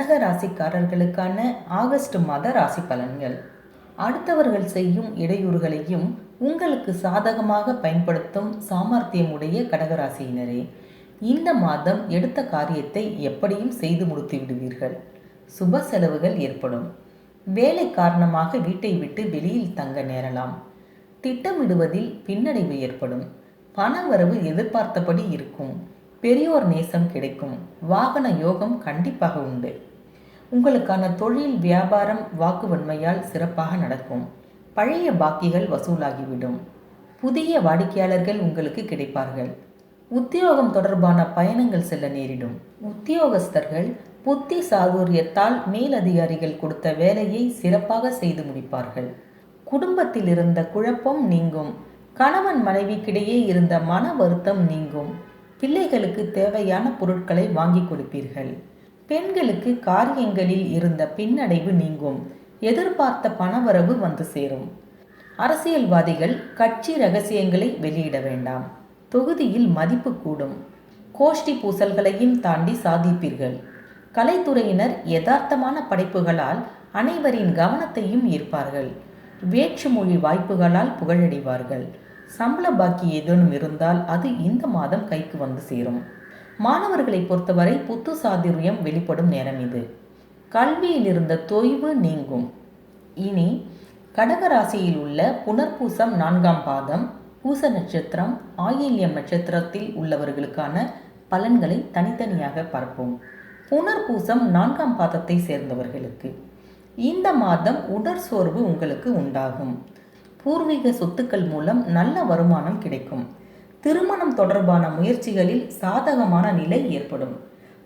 கடக ராசிக்காரர்களுக்கான ஆகஸ்ட் மாத ராசி பலன்கள். அடுத்தவர்கள் செய்யும் இடையூறுகளையும் உங்களுக்கு சாதகமாக பயன்படுத்தும் சாமர்த்தியமுடைய கடகராசியினரே இந்த மாதம் எடுத்த காரியத்தை எப்படியும் செய்து முடித்து விடுவீர்கள். சுப செலவுகள் ஏற்படும். வேலை காரணமாக வீட்டை விட்டு வெளியில் தங்க நேரலாம். திட்டமிடுவதில் பின்னடைவு ஏற்படும். பணவரவு எதிர்பார்த்தபடி இருக்கும். பெரியோர் நேசம் கிடைக்கும். வாகன யோகம் கண்டிப்பாக உண்டு. உங்களுக்கான தொழில் வியாபாரம் வாக்குவன்மையால் சிறப்பாக நடக்கும். பழைய பாக்கிகள் வசூலாகிவிடும். புதிய வாடிக்கையாளர்கள் உங்களுக்கு கிடைப்பார்கள். உத்தியோகம் தொடர்பான பயணங்கள் செல்ல நேரிடும். உத்தியோகஸ்தர்கள் புத்தி சாதுரியத்தால் மேலதிகாரிகள் கொடுத்த வேலையை சிறப்பாக செய்து முடிப்பார்கள். குடும்பத்தில் இருந்த குழப்பம் நீங்கும். கணவன் மனைவிக்கிடையே இருந்த மன வருத்தம் நீங்கும். பிள்ளைகளுக்கு தேவையான பொருட்களை வாங்கி கொடுப்பீர்கள். பெண்களுக்கு காரியங்களில் இருந்த பின்னடைவு நீங்கும். எதிர்பார்த்த பணவரவு வந்து சேரும். அரசியல்வாதிகள் கட்சி ரகசியங்களை வெளியிட வேண்டாம். தொகுதியில் மதிப்பு கூடும். கோஷ்டி பூசல்களையும் தாண்டி சாதிப்பீர்கள். கலைத்துறையினர் யதார்த்தமான படைப்புகளால் அனைவரின் கவனத்தையும் ஈர்ப்பார்கள். வேற்றுமொழி வாய்ப்புகளால் புகழடைவார்கள். சம்பள பாக்கி ஏதேனும் இருந்தால் அது இந்த மாதம் கைக்கு வந்து சேரும். மாணவர்களை பொறுத்தவரை புத்து சாதுரியம் வெளிப்படும் நேரம் இது. கல்வியில் இருந்த தொய்வு நீங்கும். இனி கடகராசியில் உள்ள புனர்பூசம் நான்காம் பாதம் பூச நட்சத்திரம் ஆயில்யம் நட்சத்திரத்தில் உள்ளவர்களுக்கான பலன்களை தனித்தனியாக பார்ப்போம். புனர்பூசம் நான்காம் பாதத்தை சேர்ந்தவர்களுக்கு. இந்த மாதம் உடற்சோர்வு உங்களுக்கு உண்டாகும். பூர்வீக சொத்துக்கள் மூலம் நல்ல வருமானம் கிடைக்கும். திருமணம் தொடர்பான முயற்சிகளில் சாதகமான நிலை ஏற்படும்.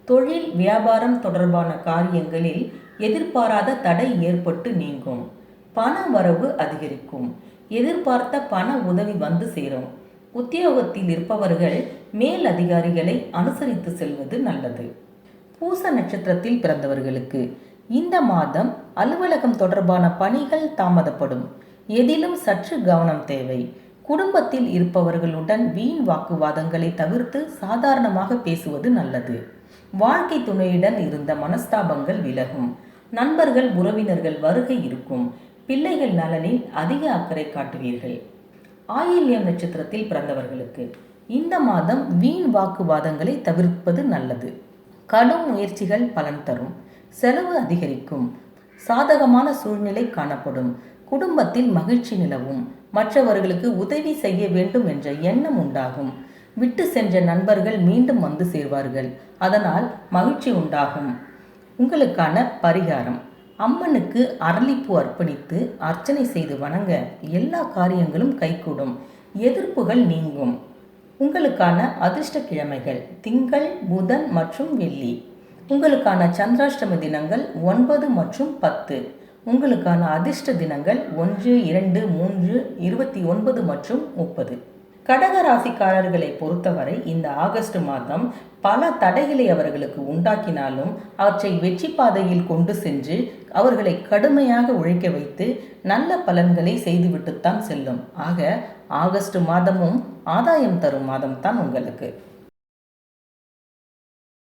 தொழில் வியாபாரம் தொடர்பான காரியங்களில் எதிர்பாராத தடை ஏற்பட்டு நீங்கும். பண வரவு அதிகரிக்கும். எதிர்பார்த்த பண உதவி வந்து சேரும். உத்தியோகத்தில் இருப்பவர்கள் மேல் அதிகாரிகளை அனுசரித்து செல்வது நல்லது. பூச நட்சத்திரத்தில் பிறந்தவர்களுக்கு இந்த மாதம் அலுவலகம் தொடர்பான பணிகள் தாமதப்படும். எதிலும் சற்று கவனம் தேவை. குடும்பத்தில் இருப்பவர்களுடன் வீண் வாக்குவாதங்களை தவிர்த்து சாதாரணமாக பேசுவது நல்லது. வாழ்க்கை துணையுடன் இருந்த மனஸ்தாபங்கள் விலகும். நண்பர்கள் உறவினர்கள் வருகை இருக்கும். பிள்ளைகள் நலனில் அதிக அக்கறை காட்டுவீர்கள். ஆயில்யம் நட்சத்திரத்தில் பிறந்தவர்களுக்கு இந்த மாதம் வீண் வாக்குவாதங்களை தவிர்ப்பது நல்லது. கடும் முயற்சிகள் பலன் தரும். செலவு அதிகரிக்கும். சாதகமான சூழ்நிலை காணப்படும். குடும்பத்தில் மகிழ்ச்சி நிலவும். மற்றவர்களுக்கு உதவி செய்ய வேண்டும் என்ற எண்ணம் உண்டாகும். விட்டு சென்ற நண்பர்கள் மீண்டும் வந்து சேர்வார்கள். அதனால் மகிழ்ச்சி உண்டாகும். உங்களுக்கான பரிகாரம். அம்மனுக்கு அரளிப்பூ அர்ப்பணித்து அர்ச்சனை செய்து வணங்க எல்லா காரியங்களும் கைகூடும். எதிர்ப்புகள் நீங்கும். உங்களுக்கான அதிர்ஷ்ட கிழமைகள் திங்கள் புதன் மற்றும் வெள்ளி. உங்களுக்கான சந்திராஷ்டம தினங்கள் ஒன்பது மற்றும் பத்து. உங்களுக்கான அதிர்ஷ்ட தினங்கள் ஒன்று இரண்டு மூன்று இருபத்தி ஒன்பது மற்றும் முப்பது. கடக ராசிக்காரர்களை பொறுத்தவரை இந்த ஆகஸ்ட் மாதம் பல தடைகளை அவர்களுக்கு உண்டாக்கினாலும் அவற்றை வெற்றி பாதையில் கொண்டு சென்று அவர்களை கடுமையாக உழைக்க வைத்து நல்ல பலன்களை செய்துவிட்டுத்தான் செல்லும். ஆக ஆகஸ்ட் மாதமும் ஆதாயம் தரும் மாதம்தான் உங்களுக்கு.